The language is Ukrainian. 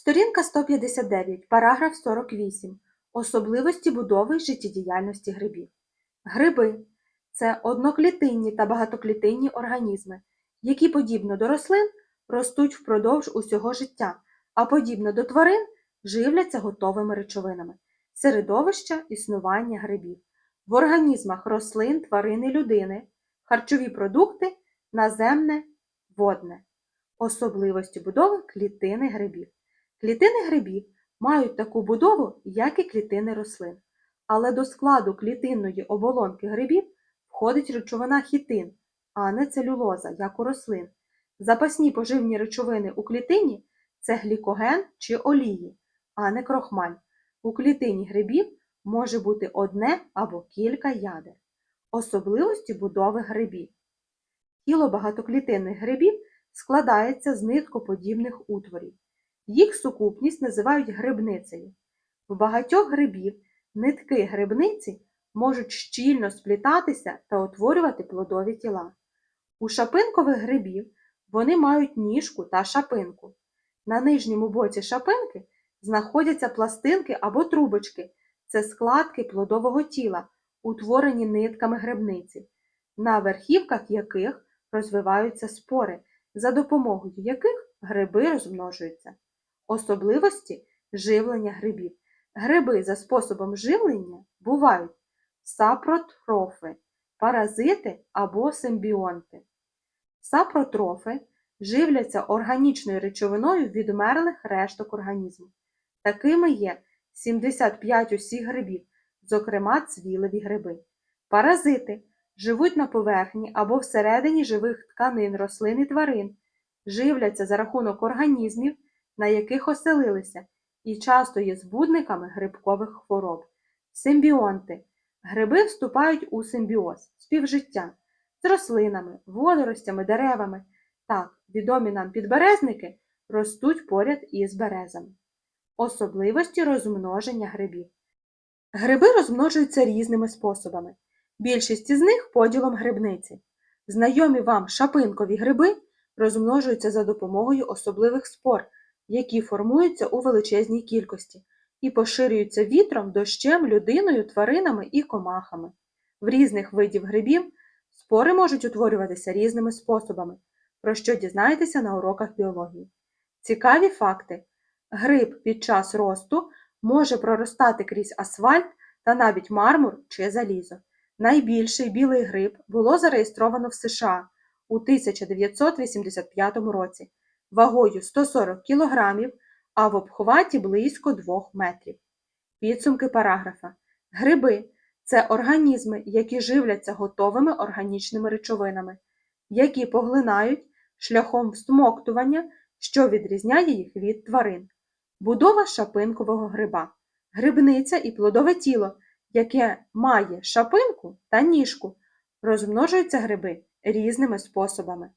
Сторінка 159, параграф 48. Особливості будови життєдіяльності грибів. Гриби це одноклітинні та багатоклітинні організми, які, подібно до рослин, ростуть впродовж усього життя, а подібно до тварин живляться готовими речовинами. Середовище існування грибів. В організмах рослин, тварин і людини харчові продукти, наземне, водне. Особливості будови клітини грибів. Клітини грибів мають таку будову, як і клітини рослин. Але до складу клітинної оболонки грибів входить речовина хітин, а не целюлоза, як у рослин. Запасні поживні речовини у клітині це глікоген чи олії, а не крохмаль. У клітині грибів може бути одне або кілька ядер. Особливості будови грибів. Тіло багатоклітинних грибів складається з ниткоподібних утворів. Їх сукупність називають грибницею. В багатьох грибів нитки грибниці можуть щільно сплітатися та утворювати плодові тіла. У шапинкових грибів вони мають ніжку та шапинку. На нижньому боці шапинки знаходяться пластинки або трубочки це складки плодового тіла, утворені нитками грибниці, на верхівках яких розвиваються спори, за допомогою яких гриби розмножуються. Особливості живлення грибів. Гриби за способом живлення бувають сапротрофи, паразити або симбіонти. Сапротрофи живляться органічною речовиною відмерлих решток організму. Такими є 75 усіх грибів, зокрема цвілеві гриби. Паразити живуть на поверхні або всередині живих тканин рослин і тварин, живляться за рахунок організмів, на яких оселилися, і часто є збудниками грибкових хвороб. Симбіонти. Гриби вступають у симбіоз, співжиття з рослинами, водоростями, деревами. Так, відомі нам підберезники ростуть поряд із березами. Особливості розмноження грибів. Гриби розмножуються різними способами. Більшість із них поділом грибниці. Знайомі вам шапинкові гриби розмножуються за допомогою особливих спор, які формуються у величезній кількості і поширюються вітром, дощем, людиною, тваринами і комахами. В різних видів грибів спори можуть утворюватися різними способами, про що дізнаєтеся на уроках біології. Цікаві факти. Гриб під час росту може проростати крізь асфальт та навіть мармур чи залізо. Найбільший білий гриб було зареєстровано в США у 1985 році вагою 140 кг, а в обхваті близько 2 метрів. Підсумки параграфа. Гриби це організми, які живляться готовими органічними речовинами, які поглинають шляхом всмоктування, що відрізняє їх від тварин. Будова шапинкового гриба. Грибниця і плодове тіло, яке має шапинку та ніжку. Розмножуються гриби різними способами.